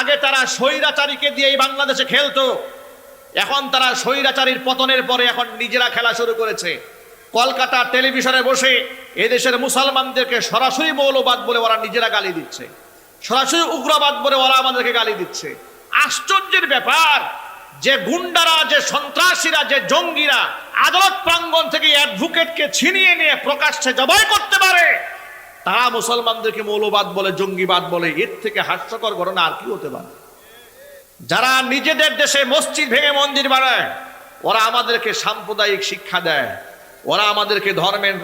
আগে তারা স্বৈরাচারীকে দিয়ে এই বাংলাদেশে খেলতো। এখন তারা স্বৈরাচারীর পতনের পরে এখন নিজেরা খেলা শুরু করেছে। কলকাতা টেলিভিশনে বসে এদেশের মুসলমানদেরকে সরাসরি মৌলবাদ বলে ওরা নিজেরা গালি দিচ্ছে। সরাসরি উগ্রবাদ বলে ওরা আমাদেরকে গালি দিচ্ছে। আশ্চর্যের ব্যাপার, যে গুন্ডারা, যে সন্ত্রাসীরা, যে জঙ্গিরা আদালত প্রাঙ্গণ থেকে অ্যাডভোকেটকে ছিনিয়ে নিয়ে প্রকাশ্যে জবাই করতে পারে। তারা মুসলমানদেরকে মৌলবাদ বলে, জঙ্গিবাদ বলে, এর থেকে হাস্যকর ঘটনা আর কি হতে পারে? যারা নিজেদের দেশে মসজিদ ভেঙে মন্দির বানায়, ওরা আমাদেরকে সাম্প্রদায়িক শিক্ষা দেয়। ওরা আমাদেরকে ধর্মের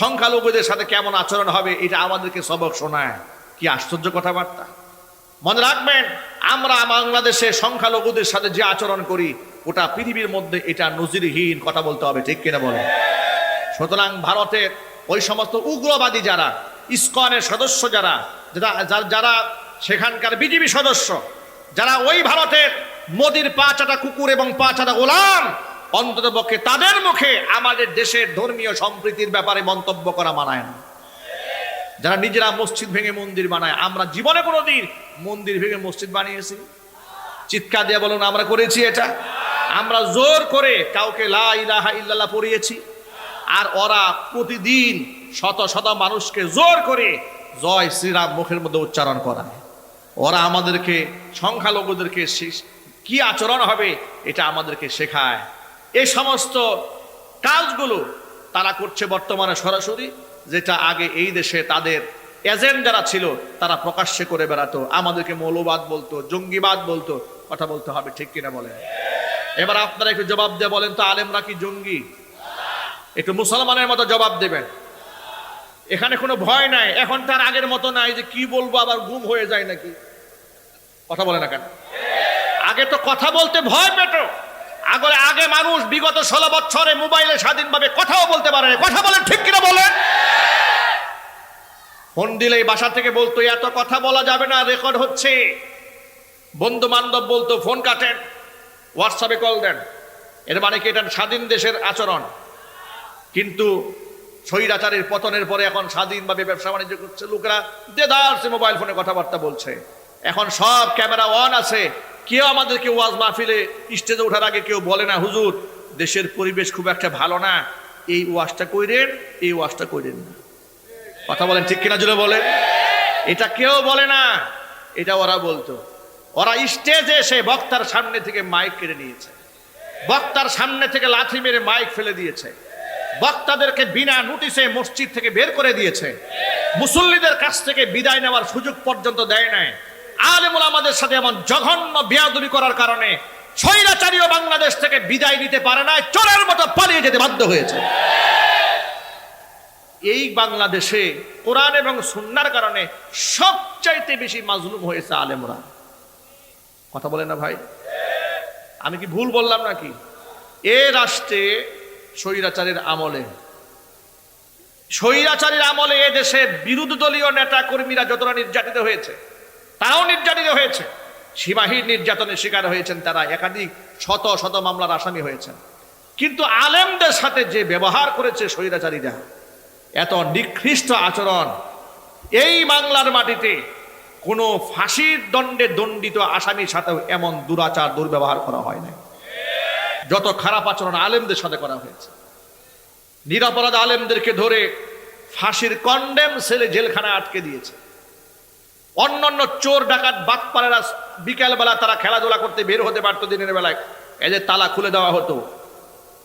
সংখ্যালঘুদের সাথে কেমন আচরণ হবে, এটা আমাদেরকে সবক শোনায়। কি আশ্চর্য কথাবার্তা? মনে রাখবেন, আমরা বাংলাদেশে সংখ্যালঘুদের সাথে যে আচরণ করি ওটা পৃথিবীর মধ্যে এটা নজিরহীন কথা বলতে হবে, ঠিক কিনা বলে সুতরাং ভারতের ওই সমস্ত উগ্রবাদী যারা, ইস্কনের সদস্য যারা যারা, যারা- সেখানকার বিজেপি সদস্য, যারা ওই ভারতের মোদির পাঁচাটা কুকুর এবং পাঁচাটা গোলাম, অন্তত পক্ষে তাদের মুখে আমাদের দেশের ধর্মীয় সম্প্রীতির ব্যাপারে মন্তব্য করা মানায় না। যারা নিজেরা মসজিদ ভেঙে মন্দির বানায়, আমরা জীবনে কোনোদিন মন্দির ভেঙে মসজিদ বানিয়েছি। চিৎকার দিয়ে বলুন, আমরা করেছি এটা? আমরা জোর করে কাউকে লা ইলাহা পড়িয়েছি। আর ওরা প্রতিদিন শত শত মানুষকে জোর করে জয় শ্রীরাম মুখের মধ্যে উচ্চারণ করায় ওরা আমাদেরকে, সংখ্যালঘুদেরকে কি আচরণ হবে এটা আমাদেরকে শেখায়। এই সমস্ত কাজগুলো তারা করছে বর্তমানে সরাসরি, যেটা আগে এই দেশে তাদের এজেন্ট যারা ছিল, তারা প্রকাশ্যে করে বেড়াতো। আমাদেরকে মৌলবাদ বলতো, জঙ্গিবাদ বলতো, কথা বলতে হবে, ঠিক কিনা বলেন? এবার আপনারা একটু জবাব দিয়ে বলেন তো, আলেমরা কি জঙ্গি? একটু মুসলমানের মতো জবাব দেবেন। এখানে কোনো ভয় নাই। এখন তার আগের মতো নাই যে কি বলব, আবার গুম হয়ে যায় নাকি? কথা বলে না কেন? আগে তো কথা বলতে ভয় পেত। আগে আগে মানুষ বিগত ষোলো বছরে মোবাইলে স্বাধীনভাবে কথাও বলতে পারে। কথা বলেন ঠিক কিনা বলেন? ফোন দিলেই বাসা থেকে বলতো, এত কথা বলা যাবে না, রেকর্ড হচ্ছে। বন্ধু বান্ধব বলতো, ফোন কাটেন, হোয়াটসঅ্যাপে কল দেন। এর মানে কি? এটা স্বাধীন দেশের আচরণ। কিন্তু স্বৈরাচারের পতনের পরে এখন স্বাধীনভাবে ব্যবসা বাণিজ্য করছে লোকেরা। দেদারসে মোবাইল ফোনে কথাবার্তা বলছে। এখন সব ক্যামেরা অন আছে। কেউ আমাদেরকে ওয়াজ মাহফিলে স্টেজে ওঠার আগে কেউ বলে না, হুজুর, দেশের পরিবেশ খুব একটা ভালো না। এই ওয়াজটা কইরেন, এই ওয়াজটা কইরেন না। কথা বলেন ঠিক কিনা জুড়ে বলে এটা কেউ বলে না, এটা ওরা বলতো। ওরা স্টেজে এসে বক্তার সামনে থেকে মাইক কেড়ে নিয়েছে। বক্তার সামনে থেকে লাথি মেরে মাইক ফেলে দিয়েছে। বক্তাদেরকে বিনা নোটিশে মসজিদ থেকে বের করে দিয়েছে। মুসল্লিদের কাছ থেকে বিদায় নেওয়ার সুযোগ পর্যন্ত দেয় নাই। আলেমুল আমাদের সাথে এমন জঘন্য বেয়াদবি করার কারণে স্বৈরাচারীয় বাংলাদেশ থেকে বিদায় নিতে পারে না চোরের মতো পালিয়ে যেতে বাধ্য হয়েছে। এই বাংলাদেশে কোরআন এবং সুন্নার কারণে সবচাইতে বেশি মাজলুম হয়েছে আলেমরা। কথা বলে না ভাই? আমি কি ভুল বললাম নাকি? এ রাষ্ট্রে স্বৈরাচারের আমলে। স্বৈরাচারের আমলে এ দেশে বিরোধী দলীয় নেতা কর্মীরা যতটা নির্যাতিত হয়েছে, তারাও নির্যাতিত হয়েছে। সীমাহীন নির্যাতনের শিকার হয়েছেন তারা, একাধিক শত শত মামলার আসামি হয়েছেন। কিন্তু আলেমদের সাথে যে ব্যবহার করেছে স্বৈরাচারীরা, এত নিকৃষ্ট আচরণ, এই বাংলার মাটিতে কোনো ফাঁসির দণ্ডে দণ্ডিত আসামির সাথেও এমন দুরাচার, দুর্ব্যবহার করা হয় না যত খারাপ আচরণ আলেমদের সাথে করা হয়েছে। নিরাপরাধ আলেমদেরকে ধরে ফাঁসির কন্ডেম সেলে জেলখানায় আটকে দিয়েছে। অন্যান্য চোর, ডাকাত বাটপাড়েরা বিকেলবেলা তারা খেলাধুলা করতে বের হতে পারতো দিনের বেলায়। এদের তালা খুলে দেওয়া হতো।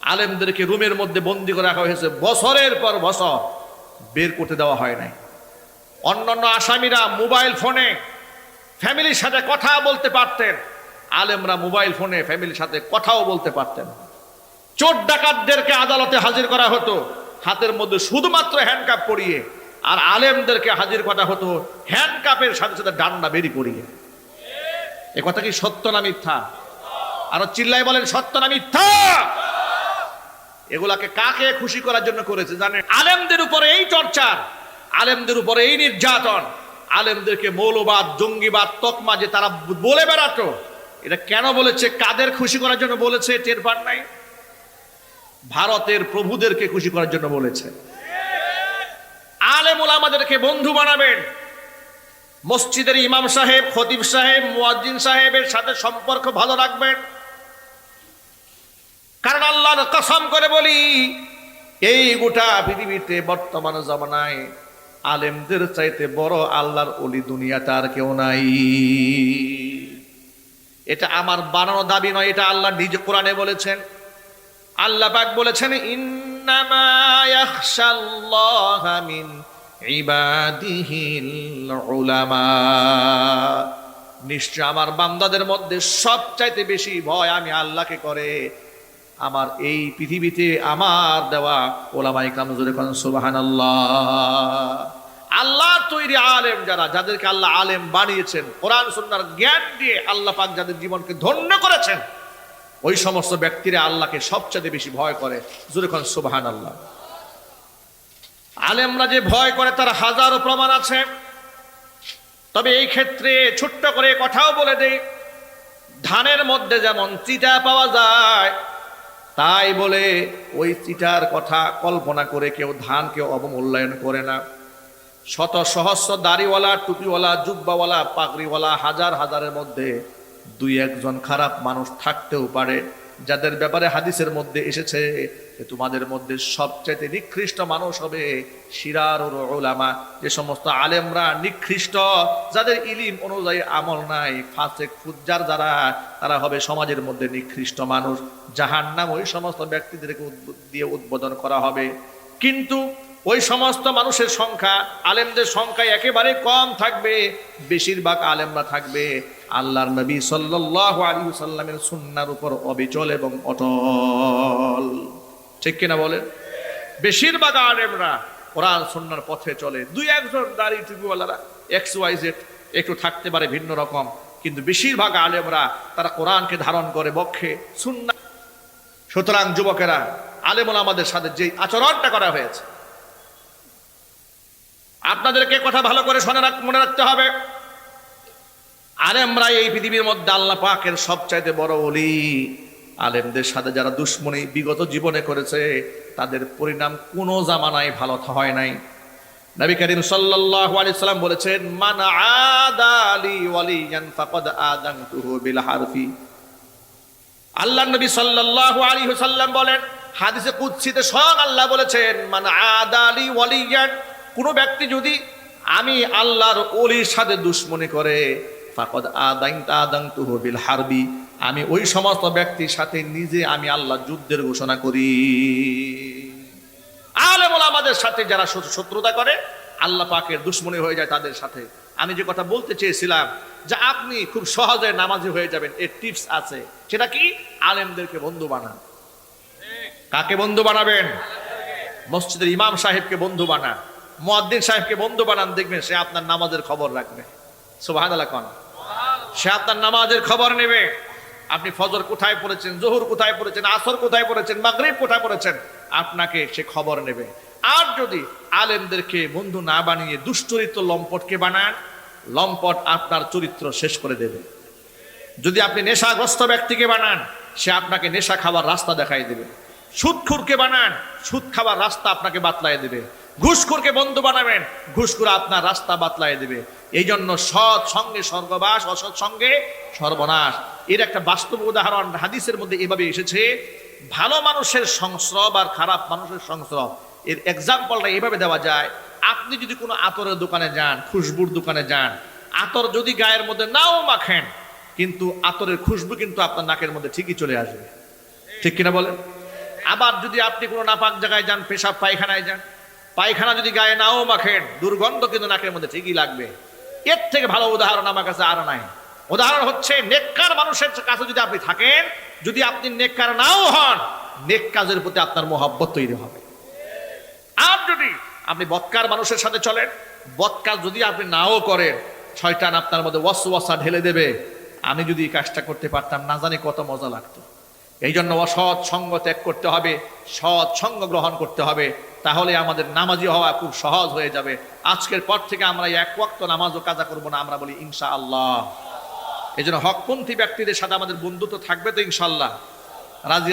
আলেমদেরকে রুমের মধ্যে বন্দি করে রাখা হয়েছে। বছরের পর বছর বের করতে দেওয়া হয় নাই। অন্যান্য আসামিরা মোবাইল ফোনে ফ্যামিলির সাথে কথা বলতে পারতেন। আলেমরা মোবাইল ফোনে ফ্যামিলির সাথে কথাও বলতে পারতেন। চোর ডাকাতদেরকে আদালতে হাজির করা হতো। হাতের মধ্যে শুধুমাত্র হ্যান্ডকাপ পরিয়ে আর আলেমদেরকে হাজির করা হতো হ্যান্ডকাপের সাথে সাথে ডান্ডা বেরি পরিয়ে। এ কথা কি সত্য না মিথ্যা? আরও চিল্লাই বলেন, সত্য না মিথ্যা? এগুলাকে কাকে খুশি করার জন্য করেছে জানেন? আলেমদের উপরে এই চর্চা আলেমদের উপরে এই নির্যাতন, আলেমদেরকে মৌলবাদ, জঙ্গিবাদ, তকমা যে তারা বলে বেড়াতো এটা কেন বলেছে? কাদের খুশি করার জন্য বলেছে? টের পান নাই? ভারতের প্রভুদেরকে খুশি করার জন্য বলেছে। আলেমুল আমাদেরকে বন্ধু বানাবেন। মসজিদের ইমাম সাহেব, খতিব সাহেব, মুয়াজ্জিন সাহেবের সাথে সম্পর্ক ভালো রাখবেন। কারণ আল্লাহর কসম করে বলি, এই গোটা পৃথিবীতে বর্তমান জমানায় আলেমদের চাইতে বড় আল্লাহর অলি দুনিয়াতে আর কেউ নাই। এটা আমার বানানো দাবি নয়, এটা আল্লাহ নিজে কোরআনে বলেছেন। আল্লাহ পাক বলেছেন নিশ্চয় আমার বান্দাদের মধ্যে সবচাইতে বেশি ভয় আমি আল্লাহকে করে। আমার এই পৃথিবীতে আমার দেওয়া ওলামাই কামজুর এখন সুবাহান আল্লাহ তৈরি আলেম যারা, যাদেরকে আল্লাহ আলেম বানিয়েছেন, কোরআন, সুন্নার জ্ঞান দিয়ে আল্লাহ পাক যাদের জীবনকে ধন্য করেছেন, ওই সমস্ত ব্যক্তিরা আল্লাহকে সবচেয়ে বেশি ভয় করে। জুরে খান সুবাহান আল্লাহ আলেমরা যে ভয় করে, তার হাজারো প্রমাণ আছে। তবে এই ক্ষেত্রে ছোট্ট করে কথাও বলে দেই, ধানের মধ্যে যেমন চিটা পাওয়া যায়, তাই বলে ওই চিটার কথা কল্পনা করে কেউ ধানকে অবমূল্যায়ন করে না। শত সহস্র দাড়িওয়ালা, টুপিওয়ালা, জুব্বাওয়ালা, পাগড়িওয়ালা, হাজার হাজারের মধ্যে দুই একজন খারাপ মানুষ থাকতেও পারে। যাদের ব্যাপারে হাদিসের মধ্যে এসেছে যে তোমাদের মধ্যে সবচাইতে নিকৃষ্ট মানুষ হবে শিরার ওলামা যে সমস্ত আলেমরা নিকৃষ্ট, যাদের ইলিম অনুযায়ী আমল নাই ফাঁসে ফুজ্জার যারা, তারা হবে সমাজের মধ্যে নিকৃষ্ট মানুষ। যাহার নাম ওই সমস্ত ব্যক্তিদেরকে দিয়ে উদ্বোধন করা হবে। কিন্তু ওই সমস্ত মানুষের সংখ্যা, আলেমদের সংখ্যা একেবারে কম থাকবে। বেশিরভাগ আলেমরা থাকবে আল্লাহর নবী সাল্লাল্লাহু আলাইহি সাল্লামের সুন্নাহর উপর অবিচল এবং অটল। ঠিক কিনা বলেন? বেশিরভাগ আলেমরা কোরআন সুন্নার পথে চলে। দুই একজন দাড়ি টুপিওয়ালারা এক্স ওয়াই জেড একটু থাকতে পারে ভিন্ন রকম, কিন্তু বেশিরভাগ আলেমরা তারা কোরআনকে ধারণ করে বক্ষে, সুন্না সুতরাং যুবকেরা, আলেমুল আমাদের সাথে যে আচরণটা করা হয়েছে আপনাদেরকে কথা ভালো করে শুনে মনে রাখতে হবে। আলেমরা এই পৃথিবীর মধ্যে আল্লাহ পাকের সবচাইতে বড় অলি আলেমদের সাথে যারা দুশ্মনী বিগত জীবনে করেছে, তাদের পরিণাম কোনো জামানায় ভালো হয় নাই। নবী করিম সাল্লাল্লাহু আলাইহি সাল্লাম বলেছেন, মান আদালি ওয়ালিয়ান ফাকাদ আদানতুহু বিল হারফি। আল্লাহ নবী সাল্লাল্লাহু আলাইহি সাল্লাম বলেন, হাদিসে কুদসিতে স্বয়ং আল্লাহ বলেছেন, মান আদালি ওয়ালিয়ান কোন ব্যক্তি যদি আমি আল্লাহর অলির সাথে দুশ্মনী করে, ফাকদ আদাইন আদাং তুহু বিল হারবি, আমি ওই সমস্ত ব্যক্তির সাথে নিজে আমি আল্লাহ যুদ্ধের ঘোষণা করি। আলেমুল আমাদের সাথে যারা শত্রুতা করে, আল্লাহ পাকের দুশ্মনী হয়ে যায় তাদের সাথে। আমি যে কথা বলতে চেয়েছিলাম যে আপনি খুব সহজে নামাজি হয়ে যাবেন, এর টিপস আছে। সেটা কি? আলেমদেরকে বন্ধু বানান। কাকে বন্ধু বানাবেন? মসজিদের ইমাম সাহেবকে বন্ধু বানান। মুয়াদ্দিন সাহেবকে বন্ধু বানান, দেখবেন সে আপনার নামাজের খবর রাখবে। সুবহানাল্লাহ কোন। সে আপনার নামাজের খবর নেবে। আপনি ফজর কোথায় পড়েছেন, জহুর কোথায় পড়েছেন, আসর কোথায় পড়েছেন, মাগরিব কোথায় পড়েছেন, আপনাকে সে খবর নেবে। আর যদি আলেমদেরকে বন্ধু না বানিয়ে দুশ্চরিত্র লম্পটকে বানান, লম্পট আপনার চরিত্র শেষ করে দেবে। যদি আপনি নেশাগ্রস্ত ব্যক্তিকে বানান, সে আপনাকে নেশা খাবার রাস্তা দেখাই দেবে। সুদখুরকে বানান, সুদ খাবার রাস্তা আপনাকে বাতলাই দেবে। ঘুষখুরকে বন্ধু বানাবেন। ঘুষখুর আপনার রাস্তা বাতলাই দেবে। এই জন্য সৎ সঙ্গে স্বর্গবাস, অসৎ সঙ্গে সর্বনাশ। এর একটা বাস্তব উদাহরণ হাদিসের মধ্যে এভাবে এসেছে, ভালো মানুষের সংস্রব আর খারাপ মানুষের সংস্রব। এর এক্সাম্পলটা এভাবে দেওয়া যায়, আপনি যদি কোনো আতরের দোকানে যান, খুশবুর দোকানে যান, আতর যদি গায়ের মধ্যে নাও মাখেন, কিন্তু আতরের খুশবু কিন্তু আপনার নাকের মধ্যে ঠিকই চলে আসবে। ঠিক কিনা বলেন? আবার যদি আপনি কোনো নাপাক জায়গায় যান, পেশাব পায়খানায় যান পায়খানা যদি গায়ে নাও মাখেন দুর্গন্ধ কিন্তু নাকের মধ্যে ঠিকই লাগবে। এর থেকে ভালো উদাহরণ আমার কাছে আর নাই। উদাহরণ হচ্ছে, নেককার মানুষের কাছে যদি আপনি থাকেন, যদি আপনি নেককার নাও হন, নেক কাজের প্রতি আপনার মোহাব্বত তৈরি হবে। আর যদি আপনি বৎকার মানুষের সাথে চলেন, বৎকার যদি আপনি নাও করেন, শয়তান আপনার মধ্যে ওয়াসওয়াসা ঢেলে দেবে। আমি যদি এই কাজটা করতে পারতাম, না জানি কত মজা লাগতো। এই জন্য অসৎ সঙ্গ ত্যাগ করতে হবে, সৎ সঙ্গ গ্রহণ করতে হবে। তাহলে আমাদের নামাজি হওয়া খুব সহজ হয়ে যাবে। আজকের পর থেকে আমরা এক ওয়াক্ত নামাজও কাজা করব না, আমরা বলি ইনশা আল্লাহ এই জন্য হকপন্থী ব্যক্তিদের সাথে আমাদের বন্ধুত্ব থাকবে তো ইনশাল্লাহ রাজি